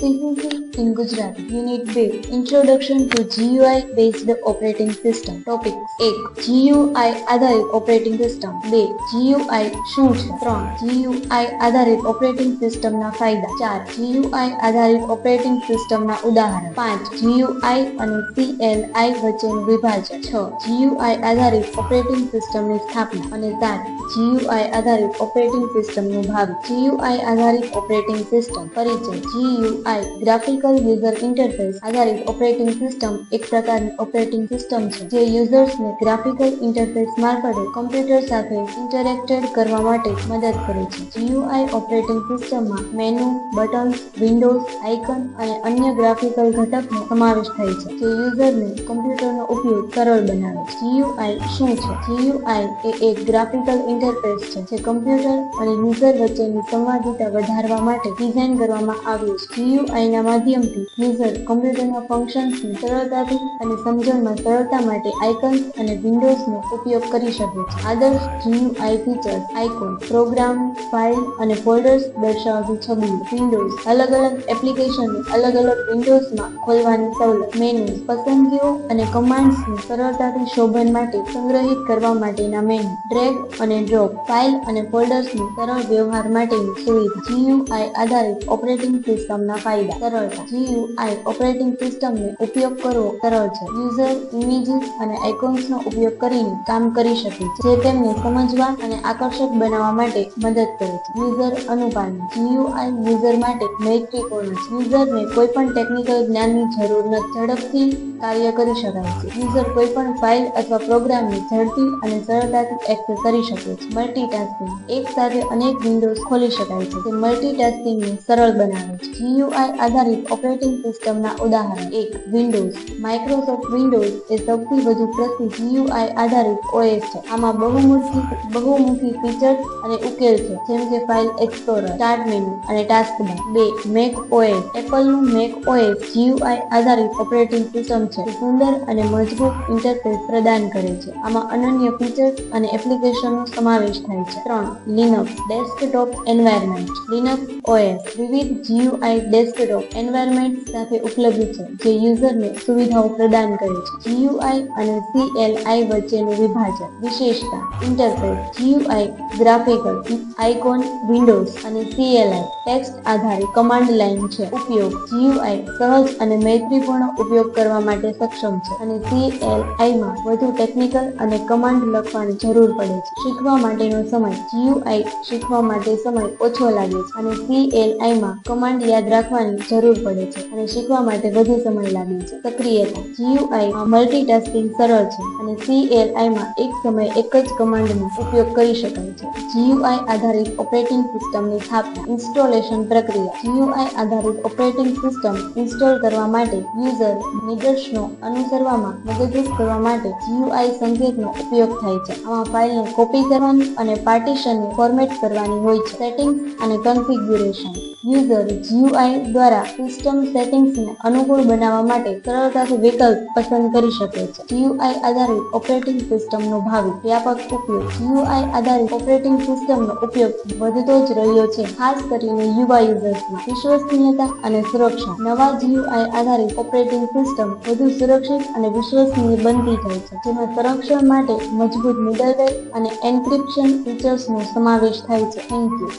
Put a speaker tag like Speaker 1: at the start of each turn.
Speaker 1: CCC in Gujarat, Unit 2, Introduction to GUI based operating system. Topic 1. GUI આધારિત operating system 2. GUI શું છે 3. GUI આધારિત operating સિસ્ટમના ફાયદા 4. GUI આધારિત ઓપરેટિંગ સિસ્ટમના ઉદાહરણ 5. GUI અને CLI વચ્ચેનું વિભાજન 6. GUI આધારિત ઓપરેટિંગ સિસ્ટમની સ્થાપના અને 7. GUI આધારિત ઓપરેટિંગ સિસ્ટમનું ભાવિ GUI આધારિત ઓપરેટિંગ સિસ્ટમ પરિચય GUI ગ્રાફિકલ યુઝર ઇન્ટરફેસ આધારિત ઓપરેટિંગ સિસ્ટમ એક પ્રકારની ઓપરેટિંગ સિસ્ટમ છે, જે યુઝર્સને ગ્રાફિકલ ઇન્ટરફેસ મારફતે કમ્પ્યુટર સાથે ઇન્ટરેક્ટેડ કરવા માટે મદદ કરે છે. GUI ઓપરેટિંગ સિસ્ટમમાં મેનુ બટન્સ વિન્ડોઝ આઇકન અને અન્ય ગ્રાફિકલ ઘટકનો સમાવેશ થાય છે, જે યુઝરને કમ્પ્યુટરનો ઉપયોગ સરળ બનાવે છે. GUI શું છે? GUI એ એક ગ્રાફિકલ ઇન્ટરફેસ છે, જે કમ્પ્યુટર અને યુઝર વચ્ચેની સંવાદિતા વધારવા માટે ડિઝાઇન કરવામાં આવ્યું છે. GUI માધ્યમથી. યુઝર કમ્પ્યુટરના ફંક્શન્સની સરળતાથી અને સમજણમાં સરળતા માટે આઇકન્સ અને વિન્ડોઝનો ઉપયોગ કરી શકે છે. આદર્શ GUI features icon program file અને ફોલ્ડર્સ દર્શાવતી છબીઓ વિન્ડોઝ અલગ અલગ એપ્લિકેશનને અલગ અલગ વિન્ડોઝમાં ખોલવાની સવલત મેનુ પસંદગીઓ અને કમાન્ડ્સને સરળતાથી શોભન માટે સંગ્રહિત કરવા માટેના મેનુ ડ્રેગ અને ડ્રોપ ફાઇલ અને ફોલ્ડર્સની સરળ વ્યવહાર માટેની સુવિધા. જીયુઆઈ આધારિત ઓપરેટિંગ સિસ્ટમના ફાયદા. સરળતા જીયુઆઈ ઓપરેટિંગ સિસ્ટમનો ઉપયોગ કરવો સરળ છે. યુઝર ઇમેજીસ અને આઇકોન્સનો ઉપયોગ કરીને કામ કરી શકે છે, જે તેમને સમજવા અને આકર્ષક બનાવવા માટે મદદ કરે છે. યુઝર અનુપાલન. જીયુઆઈ યુઝર માટે મૈત્રીપૂર્ણ છે. યુઝરને કોઈ પણ ટેકનિકલ જ્ઞાનની જરૂર નથી. ઝડપથી કાર્ય કરી શકાય છે. યુઝર કોઈ પણ ફાઇલ અથવા પ્રોગ્રામને ઝડપી અને સરળતાથી એક્સેસ કરી શકે છે. મલ્ટીટાસ્કિંગ એક સાથે અનેક વિન્ડોઝ ખોલી શકાય છે. તે મલ્ટીટાસ્કિંગને સરળ બનાવે છે. GUI આધારિત ઓપરેટિંગ સિસ્ટમના ઉદાહરણ એક વિન્ડોઝ માઇક્રોસોફ્ટ વિન્ડોઝ એ સૌથી વધુ પ્રસિદ્ધ GUI આધારિત OS છે. આમાં બહુમુખી બહુમુખી ફીચર્સ અને ઉકેલ છે, જેમ કે ફાઇલ એક્સપ્લોરર સ્ટાર્ટ મેનુ અને ટાસ્કબાર બે મેક ઓએસ એપલનું મેક ઓએસ GUI આધારિત ઓપરેટિંગ સિસ્ટમ છે સુંદર અને મજબૂત ઇન્ટરફેસ પ્રદાન કરે છે. આમાં અનન્ય ફીચર્સ અને એપ્લિકેશનનો સમાવેશ થાય છે. ત્રણ Linux desktop environment Linux OS વિવિધ GUI ડેસ્કટોપ એન્વાયરમેન્ટ સાથે ઉપલબ્ધ છે, જે યુઝરને સુવિધાઓ પ્રદાન કરે છે. જીયુઆઈ અને સીએલઆઈ વચ્ચેનું વિભાજન વિશેષતા interface GUI graphical icon windows અને સીએલઆઈ ટેક્સ્ટ આધારિત કમાન્ડ લાઇન છે. ઉપયોગ જીયુઆઈ સહજ અને મૈત્રીપૂર્ણ ઉપયોગ કરવા માટે સક્ષમ છે અને સીએલઆઈમાં વધુ ટેકનિકલ અને કમાન્ડ લખવાની જરૂર પડે છે. શીખવા માટેનો સમય જીયુઆઈ શીખવા માટે સમય ઓછો લાગે છે અને સીએલઆઈમાં કમાન્ડ યાદ રાખવાની જરૂર પડે છે અને શીખવા માટે વધુ સમય લાગે છે. સક્રિયતા જીયુઆઈ મલ્ટીટાસ્કિંગ સરળ છે અને સીએલઆઈ માં એક સમયે એક જ કમાન્ડનો ઉપયોગ કરી શકાય છે. જીયુઆઈ આધારિત ઓપરેટિંગ સિસ્ટમની સ્થાપના ઇન્સ્ટોલેશન પ્રક્રિયા. જીયુઆઈ આધારિત ઓપરેટિંગ સિસ્ટમ ઇન્સ્ટોલ કરવા માટે યુઝર નિદર્શનો અનુસરવામાં મદદરૂપ કરવા માટે જીયુઆઈ સંકેતનો ઉપયોગ થાય છે. આમાં ફાઇલને કોપી કરવાની અને પાર્ટીશનને ફોર્મેટ કરવાની હોય છે. સેટિંગ્સ અને કન્ફિગ્યુરેશન યુઝર જીયુઆઈ દ્વારા સિસ્ટમ સેટિંગ્સને અનુકૂળ બનાવવા માટે સરળતાથી વિકલ્પ પસંદ કરી શકે છે. જીયુઆઈ આધારિત ઓપરેટિંગ સિસ્ટમનો ભાવિ વ્યાપક ઉપયોગ જીયુઆઈ આધારિત ઓપરેટિંગ સિસ્ટમનો ઉપયોગ વધતો જ રહ્યો છે. ખાસ કરીને યુવા યુઝર્સમાં વિશ્વસનીયતા અને સુરક્ષા. નવા જીયુઆઈ આધારિત ઓપરેટિંગ સિસ્ટમ વધુ સુરક્ષિત અને વિશ્વસનીય બનતી જાય છે, જેમાં સંરક્ષણ માટે મજબૂત મિડલવેર અને એન્ક્રિપ્શન ફીચર્સનો સમાવેશ થાય છે. Thank you